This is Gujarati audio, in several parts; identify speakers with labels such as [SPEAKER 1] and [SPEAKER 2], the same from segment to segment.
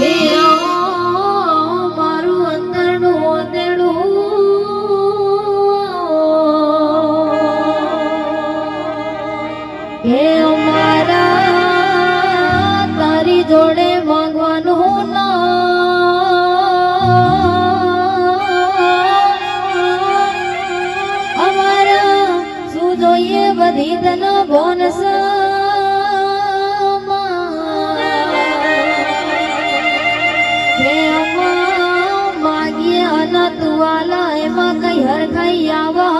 [SPEAKER 1] હે એમાં કઈ હરખાઈ આવવાના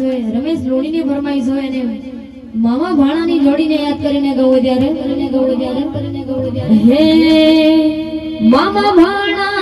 [SPEAKER 1] જોઈએ રમેશ લોણીની ભરમાઈ જોઈએ અને મામા ભાણાની જોડીને યાદ કરીને ગવો ત્યારે. કરીને ગવો ત્યારે કરીને ગવો ત્યારે. હે મામા ભાણા